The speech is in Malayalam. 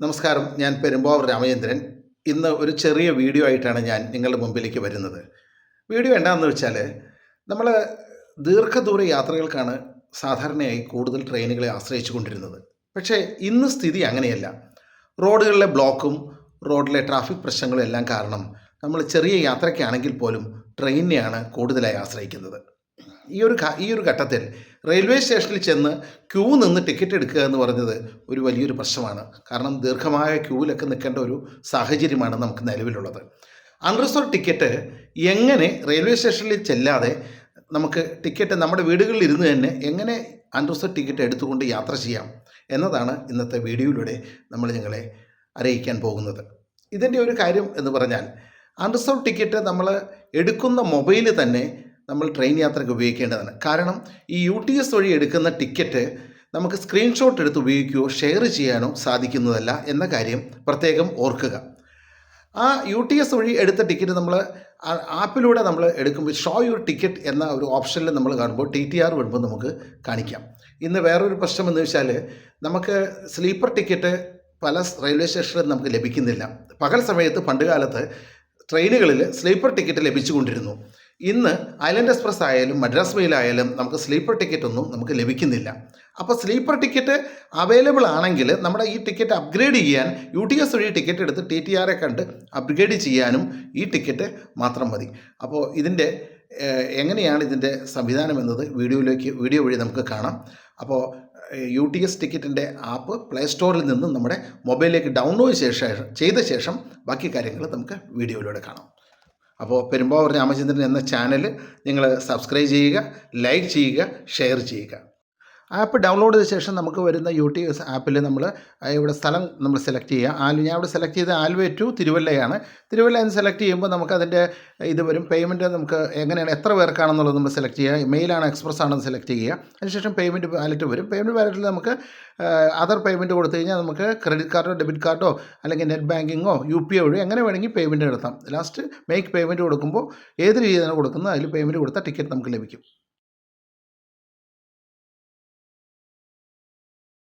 നമസ്കാരം. ഞാൻ പെരുമ്പാവൂർ രാമചന്ദ്രൻ. ഇന്ന് ഒരു ചെറിയ വീഡിയോ ആയിട്ടാണ് ഞാൻ നിങ്ങളുടെ മുമ്പിലേക്ക് വരുന്നത്. വീഡിയോ എന്താണെന്ന് വെച്ചാൽ നമ്മൾ ദീർഘദൂര യാത്രകൾക്കാണ് സാധാരണയായി കൂടുതൽ ട്രെയിനുകളെ ആശ്രയിച്ചു കൊണ്ടിരുന്നത്. പക്ഷേ ഇന്ന് സ്ഥിതി അങ്ങനെയല്ല. റോഡുകളിലെ ബ്ലോക്കും റോഡിലെ ട്രാഫിക് പ്രശ്നങ്ങളും എല്ലാം കാരണം നമ്മൾ ചെറിയ യാത്രയ്ക്കാണെങ്കിൽ പോലും ട്രെയിനിനെയാണ് കൂടുതലായി ആശ്രയിക്കുന്നത്. ഈ ഒരു ഈ ഒരു ഘട്ടത്തിൽ റെയിൽവേ സ്റ്റേഷനിൽ ചെന്ന് ക്യൂ നിന്ന് ടിക്കറ്റ് എടുക്കുക എന്ന് പറഞ്ഞത് ഒരു വലിയൊരു പ്രശ്നമാണ്. കാരണം ദീർഘമായ ക്യൂവിലൊക്കെ നിൽക്കേണ്ട ഒരു സാഹചര്യമാണ് നമുക്ക് നിലവിലുള്ളത്. അൺറിസർവ് ടിക്കറ്റ് എങ്ങനെ റെയിൽവേ സ്റ്റേഷനിൽ ചെല്ലാതെ നമുക്ക് ടിക്കറ്റ് നമ്മുടെ വീടുകളിൽ ഇരുന്ന് തന്നെ എങ്ങനെ അൺറിസർവ് ടിക്കറ്റ് എടുത്തുകൊണ്ട് യാത്ര ചെയ്യാം എന്നതാണ് ഇന്നത്തെ വീഡിയോയിലൂടെ നമ്മൾ നിങ്ങളെ അറിയിക്കാൻ പോകുന്നത്. ഇതിന്റെ ഒരു കാര്യം എന്ന് പറഞ്ഞാൽ അൺറിസർവ് ടിക്കറ്റ് നമ്മൾ എടുക്കുന്ന മൊബൈൽ തന്നെ നമ്മൾ ട്രെയിൻ യാത്രയ്ക്ക് ഉപയോഗിക്കേണ്ടതാണ്. കാരണം ഈ യു ടി എസ് വഴി എടുക്കുന്ന ടിക്കറ്റ് നമുക്ക് സ്ക്രീൻഷോട്ട് എടുത്ത് ഉപയോഗിക്കുകയോ ഷെയർ ചെയ്യാനോ സാധിക്കുന്നതല്ല എന്ന കാര്യം പ്രത്യേകം ഓർക്കുക. ആ യു ടി എസ് വഴി എടുത്ത ടിക്കറ്റ് നമ്മൾ ആപ്പിലൂടെ നമ്മൾ എടുക്കുമ്പോൾ ഷോ യുവർ ടിക്കറ്റ് എന്ന ഒരു ഓപ്ഷനിൽ നമ്മൾ കാണുമ്പോൾ ടി ടി ആർ വരുമ്പോൾ നമുക്ക് കാണിക്കാം. ഇന്ന് വേറൊരു പ്രശ്നം എന്ന് വെച്ചാൽ നമുക്ക് സ്ലീപ്പർ ടിക്കറ്റ് പല റെയിൽവേ സ്റ്റേഷനിലും നമുക്ക് ലഭിക്കുന്നില്ല. പകൽ സമയത്ത് പണ്ട് കാലത്ത് ട്രെയിനുകളിൽ സ്ലീപ്പർ ടിക്കറ്റ് ലഭിച്ചുകൊണ്ടിരുന്നു. ഇന്ന് ഐലൻഡ് എക്സ്പ്രസ് ആയാലും മദ്രാസ് മെയിലായാലും നമുക്ക് സ്ലീപ്പർ ടിക്കറ്റ് ഒന്നും നമുക്ക് ലഭിക്കുന്നില്ല. അപ്പോൾ സ്ലീപ്പർ ടിക്കറ്റ് അവൈലബിൾ ആണെങ്കിൽ നമ്മുടെ ഈ ടിക്കറ്റ് അപ്ഗ്രേഡ് ചെയ്യാൻ യു ടി എസ് വഴി ടിക്കറ്റ് എടുത്ത് ടി ടി ആറെ കണ്ട് അപ്ഗ്രേഡ് ചെയ്യാനും ഈ ടിക്കറ്റ് മാത്രം മതി. അപ്പോൾ ഇതിന്റെ എങ്ങനെയാണ് ഇതിന്റെ സംവിധാനം എന്നത് വീഡിയോയിലേക്ക് വീഡിയോ വഴി നമുക്ക് കാണാം. അപ്പോൾ യു ടി എസ് ടിക്കറ്റിന്റെ ആപ്പ് പ്ലേ സ്റ്റോറിൽ നിന്നും നമ്മുടെ മൊബൈലിലേക്ക് ഡൗൺലോഡ് ശേഷം ചെയ്ത ശേഷം ബാക്കി കാര്യങ്ങൾ നമുക്ക് വീഡിയോയിലൂടെ കാണാം. അപ്പോൾ പെരുമ്പാവൂർ രാമചന്ദ്രൻ എന്ന ചാനൽ നിങ്ങൾ സബ്സ്ക്രൈബ് ചെയ്യുക ലൈക്ക് ചെയ്യുക ഷെയർ ചെയ്യുക. ആപ്പ് ഡൗൺലോഡ് ചെയ്ത ശേഷം നമുക്ക് വരുന്ന യു ടി എസ് ആപ്പിൽ നമ്മൾ ഇവിടെ സ്ഥലം നമ്മൾ സെലക്ട് ചെയ്യുക. ആലു ഞാൻ ഇവിടെ സെലക്ട് ചെയ്ത ആലുവ ടു തിരുവല്ലയാണ്. തിരുവല്ല എന്ന് സെലക്ട് ചെയ്യുമ്പോൾ നമുക്ക് അതിന്റെ ഇത് വരും. പേയ്മെന്റ് നമുക്ക് എങ്ങനെയാണ് എത്ര പേർക്കാണെന്നുള്ളത് നമ്മൾ സെലക്ട് ചെയ്യുക. മെയിലാണ് എക്സ്പ്രസ് ആണെന്ന് സെലക്ട് ചെയ്യുക. അതിനുശേഷം പേയ്മെന്റ് വാലറ്റ് വരും. പേയ്മെന്റ് വാലറ്റിൽ നമുക്ക് അതർ പേയ്മെന്റ് കൊടുത്തു കഴിഞ്ഞാൽ നമുക്ക് ക്രെഡിറ്റ് കാർഡോ ഡെബിറ്റ് കാർഡോ അല്ലെങ്കിൽ നെറ്റ് ബാങ്കിങ്ങോ യു പി ഐ വഴി എങ്ങനെ വേണമെങ്കിൽ പേയ്മെന്റ് നടത്താം ലാസ്റ്റ് മേക്ക് പേയ്മെന്റ് കൊടുക്കുമ്പോൾ ഏത് രീതിയിലാണ് കൊടുക്കുന്നത് അതിൽ പേയ്മെന്റ് കൊടുത്താൽ ടിക്കറ്റ് നമുക്ക് ലഭിക്കും.